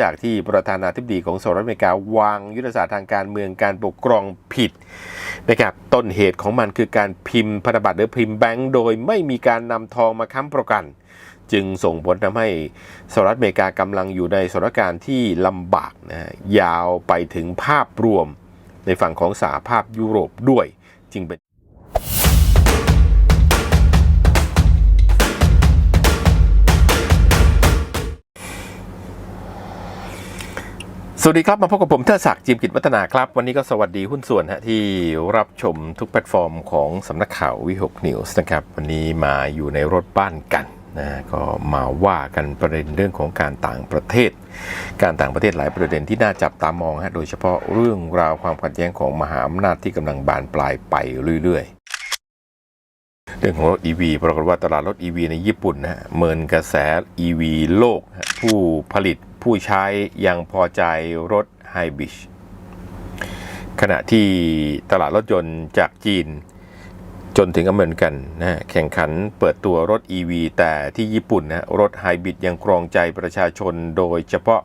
จากที่ประธานาธิบดีของสหรัฐอเมริกาวางยุทธศาสตร์ทางการเมืองการปกครองผิดนะครับต้นเหตุของมันคือการพิมพ์พันธบัตรหรือพิมพ์แบงก์โดยไม่มีการนำทองมาค้ำประกัน จึงส่งผลทำให้สหรัฐอเมริกากำลังอยู่ในสถานการณ์ที่ลำบากนะฮะยาวไปถึงภาพรวมในฝั่งของสหภาพยุโรปด้วยจึงเป็น สวัสดีครับ มาพบกับผมเทอศักดิ์จิมกิจวัฒนาครับ วันนี้ก็สวัสดีหุ้นส่วนฮะที่รับชมทุกแพลตฟอร์มของสำนักข่าววิหกนิวส์นะครับ วันนี้มาอยู่ในรถบ้านกันนะก็มาว่ากันประเด็นเรื่องของการต่างประเทศ การต่างประเทศหลายประเด็นที่น่าจับตามองฮะโดยเฉพาะเรื่องราวความขัดแย้งของมหาอำนาจที่กำลังบานปลายไปเรื่อยเรื่องของรถ EV ปรากฏว่าตลาดรถ EV ในญี่ปุ่นนะฮะเมินกระแส EV โลก ผู้ผลิต ผู้ใช้ยังพอใจรถไฮบริดขณะที่ตลาดรถยนต์จากจีนจนถึงอเมริกันนะแข่งขันเปิดตัวรถ EV แต่ที่ญี่ปุ่นนะรถไฮบริดยังครองใจประชาชนโดยเฉพาะ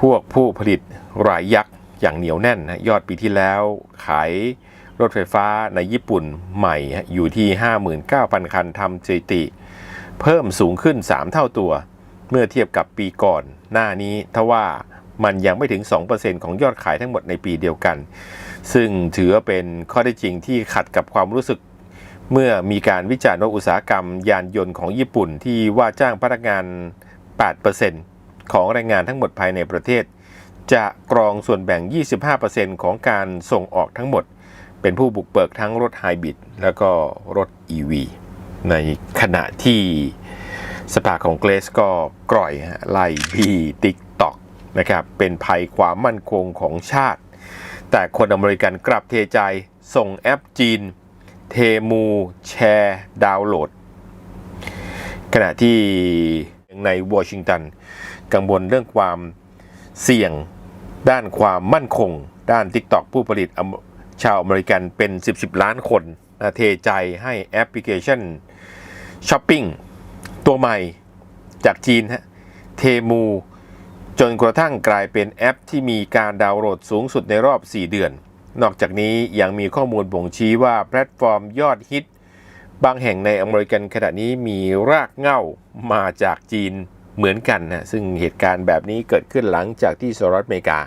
พวกผู้ผลิตรายยักษ์อย่างเหนียวแน่นนะยอดปีที่แล้วขายรถไฟฟ้าในญี่ปุ่นใหม่อยู่ที่ 59,000 คันทำสถิติ เพิ่มสูงขึ้น 3 เท่าตัว เมื่อเทียบกับปีก่อนหน้านี้ทว่ามันยังไม่ถึง 2%ของยอดขายทั้งหมดในปีเดียวกัน ซึ่งถือว่าเป็นข้อได้จริงที่ขัดกับความรู้สึก เมื่อมีการวิจารณ์ว่าอุตสาหกรรมยานยนต์ของญี่ปุ่นที่ว่าจ้างพนักงาน 8%ของแรงงานทั้งหมดภายในประเทศ จะกรองส่วนแบ่ง 25%ของการส่งออกทั้งหมด เป็นผู้บุกเบิกทั้งรถไฮบริดแล้วก็รถ EV ในขณะที่ สภาของเกรสก็กร่อยไล่บีติ๊กตอกนะครับเป็นภัยความมั่นคงของชาติ แต่คนอเมริกันกลับเทใจส่งแอปจีน เทมูแชร์ดาวน์โหลด ขณะที่ในวอชิงตัน กังวลเรื่องความเสี่ยงด้านความมั่นคง ด้าน TikTok ผู้ผลิตชาวอเมริกันเป็น 10 10 ล้านคนเทใจให้แอปพลิเคชันช้อปปิ้ง ตัวใหม่จากจีนฮะเทมู จนกระทั่งกลายเป็นแอปที่มีการดาวน์โหลดสูงสุดในรอบ 4 เดือน นอกจากนี้ยังมีข้อมูลบ่งชี้ว่าแพลตฟอร์มยอดฮิต บางแห่งในอเมริกันขณะนี้มีรากเหง้ามาจากจีนเหมือนกันนะซึ่งเหตุการณ์แบบนี้เกิดขึ้นหลังจากที่สหรัฐอเมริกา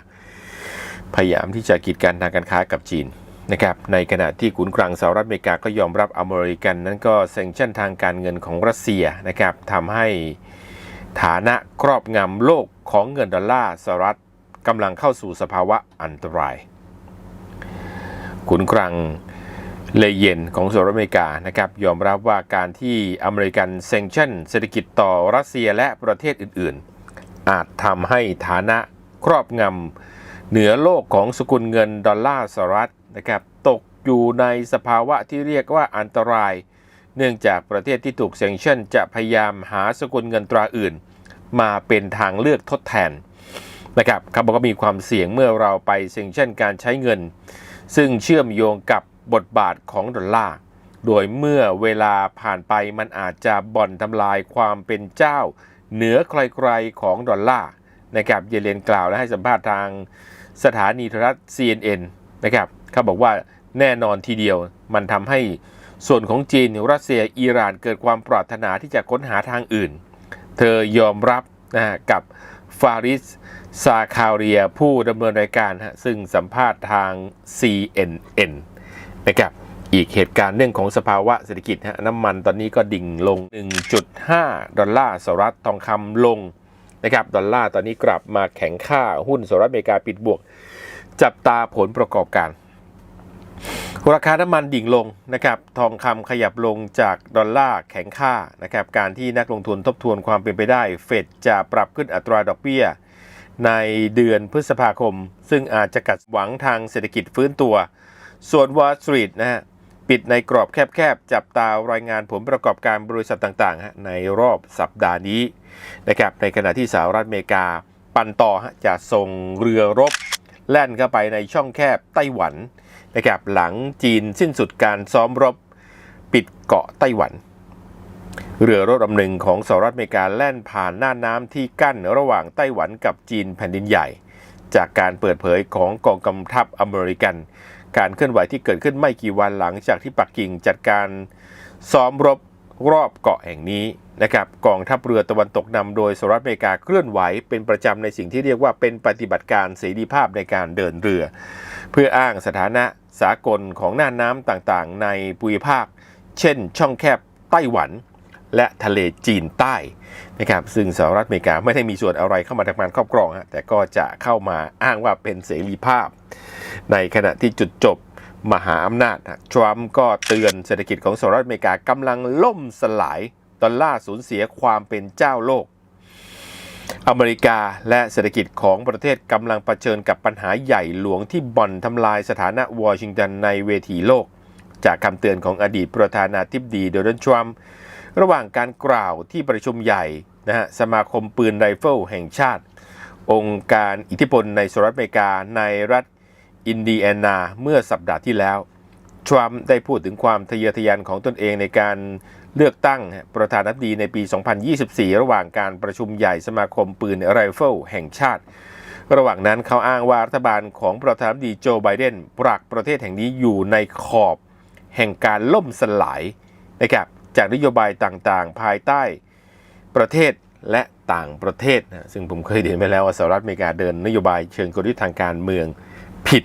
พยายามที่จะกีดกันทางการค้ากับจีน นะครับในขณะที่ขุนคลังสหรัฐอเมริกาก็ยอมรับอเมริกันนั้นก็เซ็งชั่นทางการเงินของรัสเซียนะครับทำให้ฐานะครอบงำโลกของเงินดอลลาร์สหรัฐกำลังเข้าสู่สภาวะอันตรายขุนคลังเลเยนของสหรัฐอเมริกานะครับยอมรับว่าการที่อเมริกันเซ็งชั่นเศรษฐกิจต่อรัสเซียและประเทศอื่นๆ อาจทำให้ฐานะครอบงำเหนือโลกของสกุลเงินดอลลาร์สหรัฐ นะครับตกอยู่ในสภาวะที่เรียกว่าอันตราย เนื่องจากประเทศที่ถูกเซ็งชั่น จะพยายามหาสกุลเงินตราอื่น มาเป็นทางเลือกทดแทนนะครับเขาบอกว่ามีความเสี่ยงเมื่อเราไปเซ็งชั่นการใช้เงิน ซึ่งเชื่อมโยงกับบทบาทของดอลลาร์โดยเมื่อเวลาผ่านไปมันอาจจะบ่อนทำลายความเป็นเจ้า เหนือใครๆของดอลลาร์นะครับเยเลนกล่าวและให้สัมภาษณ์ทางสถานีโทรทัศน์ CNN นะครับ เขาบอกว่าแน่นอนทีเดียวมันทำให้ส่วนของจีนรัสเซียอิหร่านเกิดความปรารถนาที่จะค้นหาทางอื่น เธอยอมรับนะฮะกับฟาริสซาคาเรียผู้ดำเนินรายการฮะซึ่งสัมภาษณ์ทาง CNN นะครับอีกเหตุการณ์เรื่องของสภาวะเศรษฐกิจฮะน้ำมันตอนนี้ก็ดิ่งลง 1.5 ดอลลาร์สหรัฐทองคำลงนะครับดอลลาร์ตอนนี้กลับมาแข็งค่าหุ้นสหรัฐอเมริกาปิดบวก จับตาผลประกอบการ ราคาน้ำมันดิ่งลงนะครับทองคำขยับลงจากดอลลาร์แข็งค่านะครับการที่นักลงทุนทบทวนความเป็นไปได้ เฟดจะปรับขึ้นอัตราดอกเบี้ย ในเดือนพฤษภาคม ซึ่งอาจจะกัดหวังทางเศรษฐกิจฟื้นตัว ส่วน Wall Street นะฮะปิดในกรอบแคบๆ จับตารายงานผลประกอบการบริษัทต่างๆ ในรอบสัปดาห์นี้นะครับในขณะที่สหรัฐอเมริกาปันต่อจะส่งเรือรบ แล่นเข้าไปในช่องแคบไต้หวัน นะครับหลังจีนสิ้นสุดการซ้อมรบปิดเกาะไต้หวัน เรือรบลำหนึ่งของสหรัฐอเมริกาแล่นผ่านหน้าน้ำที่กั้นระหว่างไต้หวันกับจีนแผ่นดินใหญ่ จากการเปิดเผยของกองกำทัพอเมริกัน การเคลื่อนไหวที่เกิดขึ้นไม่กี่วันหลังจากที่ปักกิ่งจัดการซ้อมรบรอบเกาะแห่งนี้นะครับกองทัพเรือตะวันตกนำโดยสหรัฐอเมริกาเคลื่อนไหวเป็นประจำในสิ่งที่เรียกว่าเป็นปฏิบัติการเสรีภาพในการเดินเรือ เพื่ออ้างสถานะ สากลของน่านน้ำต่างๆ ในภูมิภาค เช่น ช่องแคบไต้หวัน และทะเลจีนใต้นะครับซึ่งสหรัฐอเมริกาไม่ได้มีส่วนอะไรเข้ามาทำการครอบครองฮะแต่ก็จะเข้ามาอ้างว่าเป็นเสรีภาพ ในขณะที่จุดจบมหาอำนาจทรัมป์ก็เตือนเศรษฐกิจของสหรัฐอเมริกากำลังล่มสลายดอลลาร์สูญเสียความเป็นเจ้าโลก อเมริกาและเศรษฐกิจของประเทศกำลังเผชิญกับปัญหาใหญ่หลวงที่บ่อนทำลายสถานะวอชิงตันในเวทีโลก จากคำเตือนของอดีตประธานาธิบดีโดนัลด์ทรัมป์ระหว่างการกล่าวที่ประชุมใหญ่นะฮะสมาคมปืนไรเฟิลแห่งชาติ องค์การอิทธิพลในสหรัฐอเมริกาในรัฐอินเดียนาเมื่อสัปดาห์ที่แล้ว ทรัมป์ได้พูดถึงความทะเยอทะยานของตนเองในการ เลือกตั้งประธานาธิบดีในปี 2024 ระหว่างการประชุมใหญ่สมาคมปืนไรเฟิลแห่งชาติ ระหว่างนั้นเขาอ้างว่ารัฐบาลของประธานาธิบดีโจไบเดนปรักประเทศแห่งนี้อยู่ในขอบแห่งการล่มสลายนะครับจากนโยบายต่างๆ ภายใต้ประเทศและต่างประเทศนะซึ่งผมเคยเรียนไปแล้วว่าสหรัฐอเมริกาเดินนโยบายเชิงกลยุทธ์ทางการเมืองผิด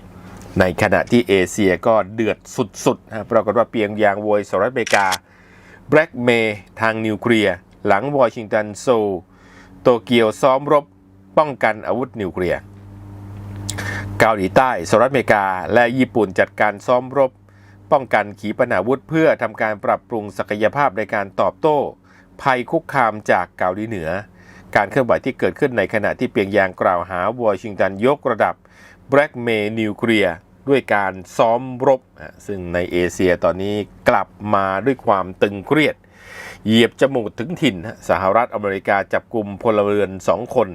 ในขณะที่เอเชียก็เดือดสุดๆนะปรากฏว่าเปียงยางโวยสหรัฐอเมริกา แบล็กเมย์ทางนิวเคลียร์หลังวอชิงตันโซลโตเกียวซ้อมรบป้องกันอาวุธนิวเคลียร์เกาหลีใต้สหรัฐอเมริกา และญี่ปุ่นจัดการซ้อมรบ ป้องกันขีปนาวุธเพื่อทำการปรับปรุงศักยภาพในการตอบโต้ ภัยคุกคามจากเกาหลีเหนือ การเคลื่อนไหวที่เกิดขึ้นในขณะที่เปียงยางกล่าวหาวอชิงตันยกระดับแบล็กเมย์นิวเคลียร์ ด้วยการซ้อมรบ ซึ่งในเอเชียตอนนี้กลับมาด้วยความตึงเครียด เหยียบจมูกถึงถิ่น สหรัฐอเมริกาจับกลุ่มพลเรือนสองคน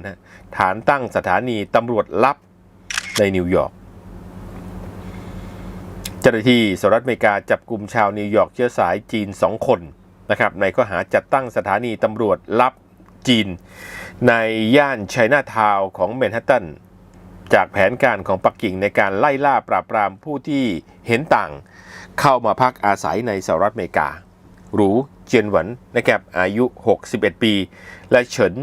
ฐานตั้งสถานีตำรวจลับในนิวยอร์กเจ้าหน้าที่สหรัฐอเมริกาจับกลุ่มชาวนิวยอร์กเชื้อสายจีน 2 คนนะครับในข้อหาจัดตั้งสถานีตำรวจลับจีน ในย่านไชน่าทาวน์ของแมนฮัตตัน จากแผนการของปักกิ่งในการไล่ล่าปราบปรามผู้ที่เห็นต่าง เข้ามาพักอาศัยในสหรัฐอเมริกา หรูเจียนหวันนะครับอายุ 61 ปี และเฉิน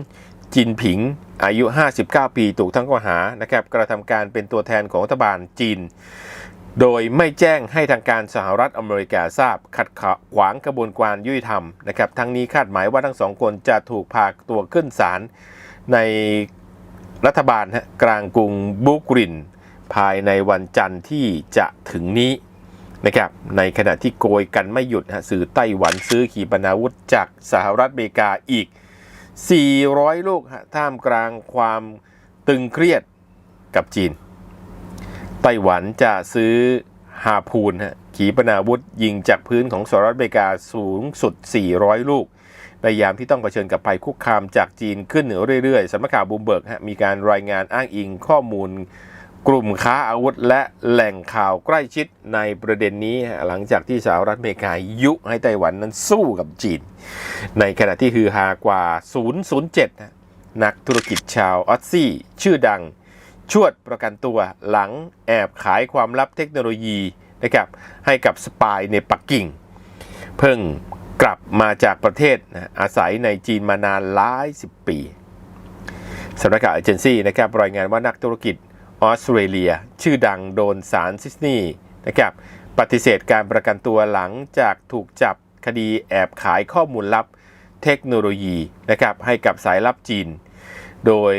จินผิงอายุ 59 ปีถูกทั้งข้อหานะครับกระทำการเป็นตัวแทนของรัฐบาลจีน โดยไม่แจ้งให้ทางการสหรัฐอเมริกาทราบ ขัดขวางกระบวนการยุติธรรมนะครับทั้งนี้คาดหมายว่าทั้งสองคนจะถูกพาตัวขึ้นศาลใน รัฐบาลฮะกลางกรุงบุกริน ภายในวันจันทร์ที่จะถึงนี้นะครับในขณะที่โกยกันไม่หยุดฮะสื่อไต้หวันซื้อขีปนาวุธจากสหรัฐอเมริกาอีก 400 ลูกฮะท่ามกลางความตึงเครียดกับจีน ไต้หวันจะซื้อฮาพูนฮะขีปนาวุธยิงจากพื้นของสหรัฐอเมริกาสูงสุด 400 ลูก ในยามที่ต้องเผชิญกับภัยคุกคามจากจีนขึ้นเหนือเรื่อยๆสำนักข่าวบูมเบิร์กมีการรายงานอ้างอิงข้อมูลกลุ่มค้าอาวุธและแหล่งข่าวใกล้ชิดในประเด็นนี้ หลังจากที่สหรัฐอเมริกายุให้ไต้หวันนั้นสู้กับจีน ในขณะที่ฮือฮากว่า 007 นักธุรกิจชาวออสซี่ ชื่อดัง ชวดประกันตัวหลังแอบขายความลับเทคโนโลยีนะครับให้กับสปายในปักกิ่ง เพิ่ง กลับมาจากประเทศนะอาศัยในจีนมานานหลายสิบปีสำนักข่าวเอเจนซี่นะครับรายงานว่านักธุรกิจออสเตรเลีย ชื่อดังโดนศาลซิดนีย์นะครับปฏิเสธการประกันตัวหลังจากถูกจับคดีแอบขายข้อมูลลับเทคโนโลยีนะครับให้กับสายลับจีน โดย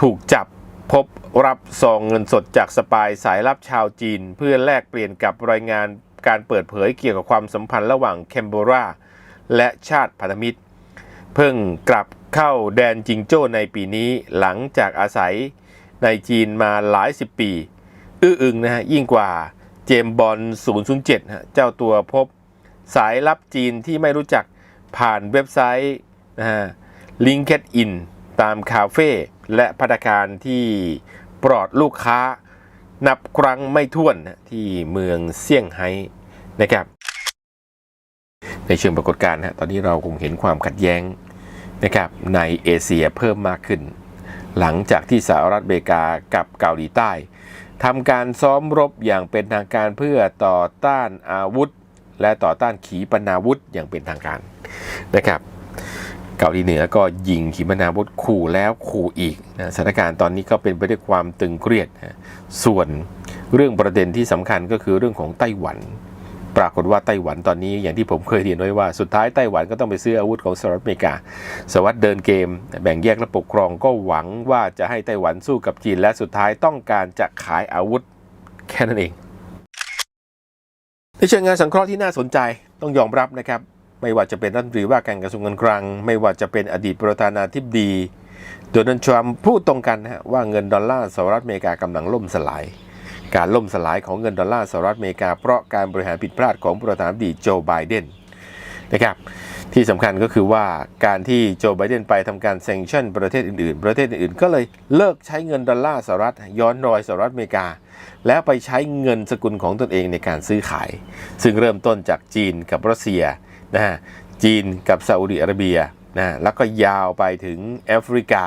ถูกจับพบรับซองเงินสดจากสปายสายลับชาวจีน เพื่อแลกเปลี่ยนกับรายงานการเปิดเผยเกี่ยวกับความสัมพันธ์ระหว่างแคนเบรา และชาติพันธมิตร เพิ่งกลับเข้าแดนจิงโจ้ในปีนี้หลังจากอาศัยในจีนมาหลายสิบปี อื้ออึงนะฮะยิ่งกว่าเจมส์บอล007ฮะเจ้าตัวพบสายลับจีนที่ไม่รู้จักผ่านเว็บไซต์นะฮะ LinkedIn ตามคาเฟ่และพัตตารที่ปลอดลูกค้า นับครั้งไม่ถ้วนที่เมืองเซี่ยงไฮ้นะครับ ในเชิงปรากฏการณ์ฮะตอนนี้เราคงเห็นความขัดแย้งนะครับในเอเชียเพิ่มมากขึ้น หลังจากที่สหรัฐอเมริกากับเกาหลีใต้ทำการซ้อมรบอย่างเป็นทางการเพื่อต่อต้านอาวุธ และต่อต้านขีปนาวุธอย่างเป็นทางการนะครับเกาหลีเหนือก็ยิงขีปนาวุธขู่แล้วขู่อีกนะสถานการณ์ตอนนี้ก็เป็นไปด้วยความตึงเครียดนะส่วนเรื่องประเด็นที่สำคัญก็คือเรื่องของไต้หวัน ปรากฏว่าไต้หวันตอนนี้อย่างที่ผมเคยเรียนไว้ว่าสุดท้ายไต้หวันก็ต้องไปซื้ออาวุธของสหรัฐอเมริกา สวัสดเดินเกม แบ่งแยกและปกครองก็หวังว่าจะให้ไต้หวันสู้กับจีน และสุดท้ายต้องการจะขายอาวุธแค่นั้นเองในเชิงงานสังเคราะห์ที่น่าสนใจต้องยอมรับนะครับ ไม่ว่าจะเป็นรัฐมนตรีว่าการกระทรวงการคลัง ไม่ว่าจะเป็นอดีตประธานาธิบดีโดนัลด์ทรัมป์พูดตรงกันนะฮะว่าเงินดอลลาร์สหรัฐอเมริกากำลังล่มสลาย การล่มสลายของเงินดอลลาร์สหรัฐอเมริกา เพราะการบริหารผิดพลาดของประธานาธิบดีโจไบเดนนะครับที่สำคัญก็คือว่าการที่โจไบเดนไปทำการเซ็งชั่นประเทศอื่นๆ ประเทศอื่นๆ ก็เลยเลิกใช้เงินดอลลาร์สหรัฐย้อนรอยสหรัฐอเมริกา แล้วไปใช้เงินสกุลของตนเองในการซื้อขาย ซึ่งเริ่มต้นจากจีนกับรัสเซียนะฮะจีนกับซาอุดิอาระเบียนะแล้วก็ยาวไปถึงแอฟริกา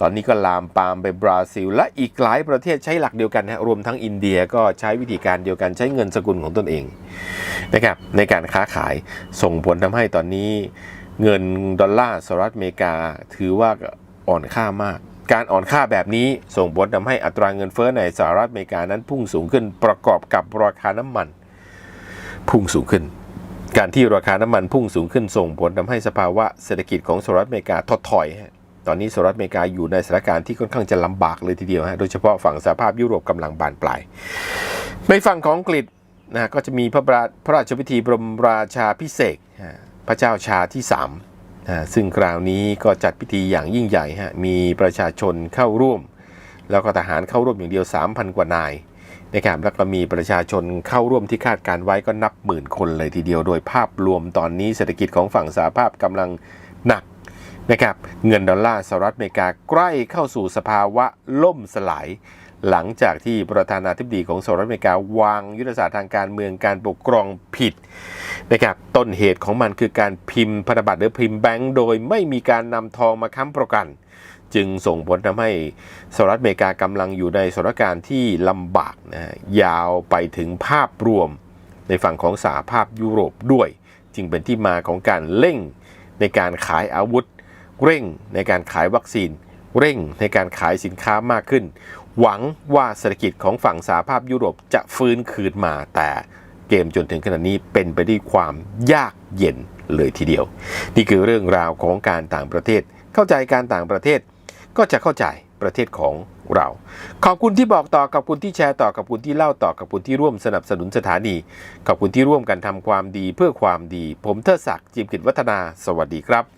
ตอนนี้ก็ลามปามไปบราซิล และอีกหลายประเทศใช้หลักเดียวกันนะรวมทั้งอินเดียก็ใช้วิธีการเดียวกันใช้เงินสกุลของตนเองนะครับในการค้าขายส่งผลทำให้ตอนนี้เงินดอลลาร์สหรัฐอเมริกาถือว่าอ่อนค่ามาก การอ่อนค่าแบบนี้ส่งผลทำให้อัตราเงินเฟ้อในสหรัฐอเมริกานั้นพุ่งสูงขึ้นประกอบกับราคาน้ำมัน พุ่งสูงขึ้น การที่ราคาน้ำมันพุ่งสูงขึ้นส่งผลทำให้สภาวะเศรษฐกิจของสหรัฐอเมริกาถดถอยฮะ ตอนนี้สหรัฐอเมริกาอยู่ในสถานการณ์ที่ค่อนข้างจะลำบากเลยทีเดียวฮะโดยเฉพาะฝั่งสหภาพยุโรปกำลังบานปลาย ในฝั่งของอังกฤษนะก็จะมีพระบราพระราชพิธีบรมราชาพิเศษพระเจ้าชาที่3นะซึ่งคราวนี้ก็จัดพิธีอย่างยิ่งใหญ่ฮะมีประชาชนเข้าร่วม แล้วก็ทหารเข้าร่วมอย่างเดียว 3,000 กว่านายนะครับแล้วก็มีประชาชนเข้าร่วมที่คาดการไว้ก็นับหมื่นคนเลยทีเดียว โดยภาพรวมตอนนี้เศรษฐกิจของฝั่งสหภาพกำลัง นะครับเงินดอลลาร์สหรัฐอเมริกาใกล้เข้าสู่สภาวะล่มสลาย หลังจากที่ประธานาธิบดีของสหรัฐอเมริกาวางยุทธศาสตร์ทางการเมืองการปกครองผิดนะครับต้นเหตุของมันคือการพิมพ์พันธบัตรหรือพิมพ์แบงก์โดยไม่มีการนำทองมาค้ำประกัน จึงส่งผลทำให้สหรัฐอเมริกากำลังอยู่ในสถานการณ์ที่ลำบากนะฮะยาวไปถึงภาพรวมในฝั่งของสหภาพยุโรปด้วย จึงเป็นที่มาของการเร่งในการขายอาวุธ เร่งในการขายวัคซีน เร่งในการขายสินค้ามากขึ้น หวังว่าเศรษฐกิจของฝั่งสหภาพยุโรปจะฟื้นคืนมาแต่เกมจนถึงขณะนี้เป็นไปด้วยความยากเย็นเลยทีเดียว นี่คือเรื่องราวของการต่างประเทศ เข้าใจการต่างประเทศ ก็จะเข้าใจประเทศของเรา ขอบคุณที่บอกต่อขอบคุณที่แชร์ต่อขอบคุณที่เล่าต่อขอบคุณที่ร่วมสนับสนุนสถานี ขอบคุณที่ร่วมกันทำความดีเพื่อความดี ผมเทิดศักดิ์จิมกิจวัฒนา สวัสดีครับ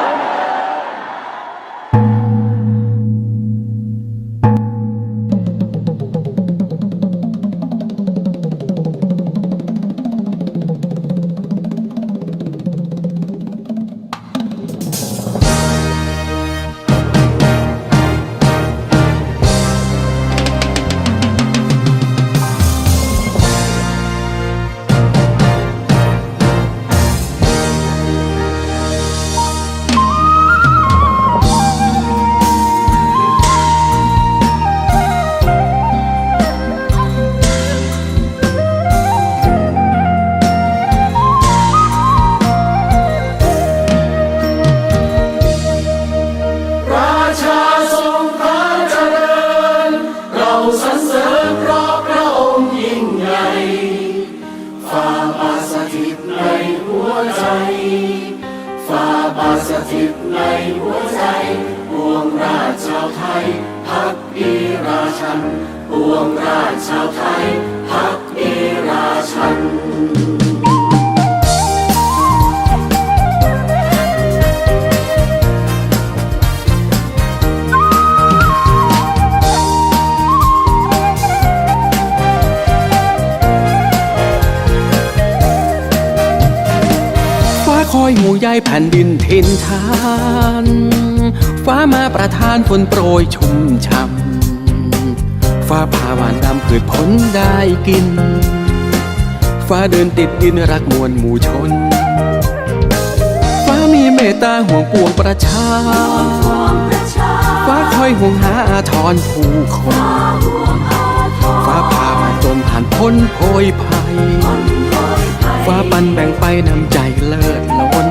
ใยแผ่นดินถิ่นฐาน ฟ้ามาประทานฝนโปรยชุ่มช่ำฟ้าผ่าหวานดำผืดผลได้กิน ฟ้าเดินติดดินรักมวลหมู่ชน ฟ้ามีเมตตาห่วงปวงประชา ฟ้าคอยห่วงหาอาทรผู้คน ฟ้าพามาจนผ่านพ้นโพยภัยฟ้าปันแบ่งไปนำใจเลิศล้น